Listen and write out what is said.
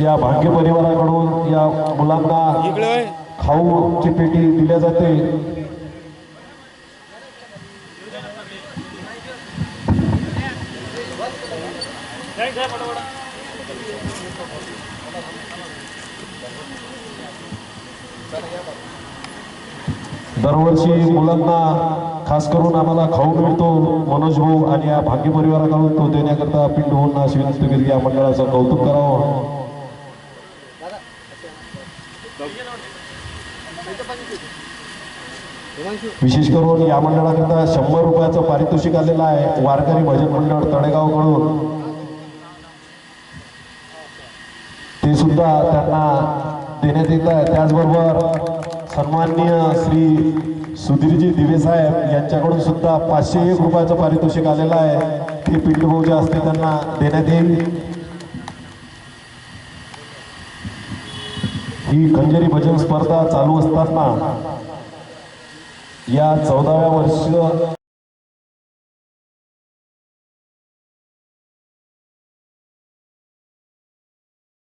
या भाग्य परिवाराकडून या मुलांना खाऊची पेटी दिल्या जाते. दरवर्षी मुलांना खास करून आम्हाला खाऊ मिळतो मनोज भाऊ आणि या भाग्य परिवाराकडून तो देण्याकरता पिंड होऊन अशी विनंती केली या मंडळाचं कौतुक करावं. विशेष करून या मंडळाकरता शंभर रुपयाचं पारितोषिक आलेलं आहे. वारकरी भजन मंडळ तळेगावकडून. ते सुद्धा त्यांना देण्यात येत आहे. त्याचबरोबर सन्माननीय श्री सुधीरजी दिवे साहेब यांच्याकडून सुद्धा पाचशे एक रुपयाचं पारितोषिक आलेलं आहे. ते पिंडभाऊ जे असते त्यांना देण्यात येईल. ही खंजरी भजन स्पर्धा चालू असताना या चौदाव्या वर्ष